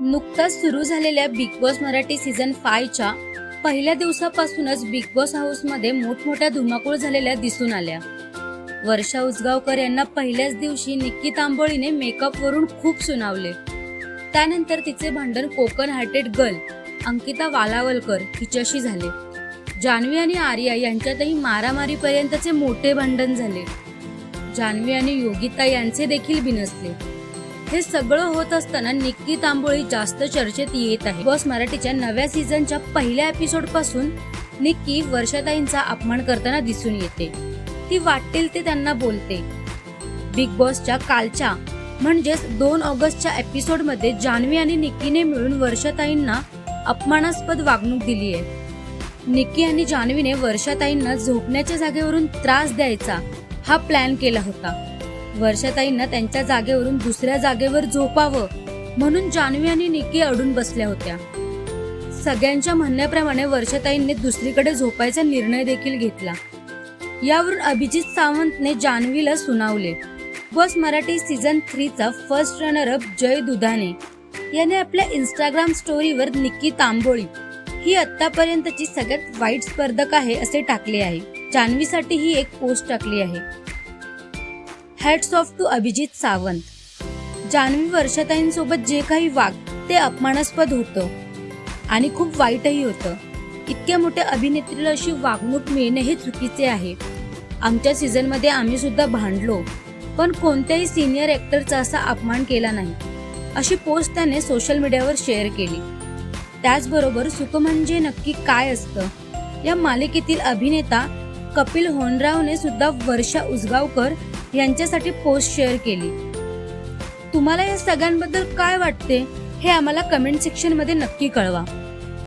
नुकताच सुरू झालेल्या बिग बॉस मराठी सीझन फायच्या पहिल्या दिवसापासूनच बिग बॉस हाऊसमध्ये मोठमोठ्या धुमाकूळ झालेल्या दिसून आल्या. वर्षा उसगावकर यांना पहिल्याच दिवशी निक्की तांबोळीने मेकअप वरून खूप सुनावले. त्यानंतर तिचे भांडण कोकण हार्टेड गर्ल अंकिता वालावलकर हिच्याशी झाले. जान्हवी आणि आर्या यांच्यातही मारामारीपर्यंतचे मोठे भांडण झाले. जान्हवी आणि योगिता यांचे देखील बिनसले. हे सगळं होत असताना निक्की तांबोळी जास्त चर्चेत येत आहे. बॉस मराठीच्या नव्या सीझनच्या पहिल्या एपिसोडपासून निक्की वर्षाताईंचा अपमान करताना दिसून येते. ती वाटेल ते त्यांना बोलते. बिग बॉसच्या कालच्या म्हणजेच दोन ऑगस्टच्या एपिसोडमध्ये जान्हवी आणि निक्कीने मिळून वर्षाताईंना अपमानास्पद वागणूक दिली आहे. निक्की आणि जान्हवीने वर्षाताईंना झोपण्याच्या जागेवरून त्रास द्यायचा हा प्लॅन केला होता. वर्षाताईंना त्यांच्या जागेवरून दुसऱ्या जागेवर झोपावं म्हणून जान्हवी आणि निक्की अडून बसल्या होत्या. सगळ्यांच्या म्हणण्याप्रमाणे वर्षाताईंनी दुसरीकडे झोपायचा निर्णय देखील घेतला. यावरून अभिजित सावंतने जान्हवीला सुनावले. Boss Marathi season थ्रीचा first runner up Jay Dudhane. याने आपल्या इंस्टाग्राम स्टोरीवर निक्की तांबोळी. ही आतापर्यंतची सगळ्यात वाईट स्पर्धक आहे असे टाकले आहे. जान्हवीसाठी ही एक पोस्ट टाकली आहे. Hats off to Abhijit Sawant Janhavi वर्षाताईंसोबत जे काही वाग ते अपमानास्पद होतं. आणि खूप वाईटही होतं. इतक्या मोठ्या अभिनेत्रीला अशी वागणूक मिळणे हे चुकीचे आहे. आमच्या सीझनमध्ये आम्ही सुद्धा भांडलो पण कोणत्याही सिनियर ॲक्टरचा असा अपमान केला नाही. अशी पोस्ट त्याने सोशल मीडियावर शेअर केली. त्याचबरोबर सुख म्हणजे नक्की काय असतं या मालिकेतील अभिनेता कपिल होनरावने सुद्धा वर्षा उजगावकर यांच्यासाठी पोस्ट शेअर केली. तुम्हाला या सगळ्यांबद्दल काय वाटते हे आम्हाला कमेंट सेक्शनमध्ये नक्की कळवा.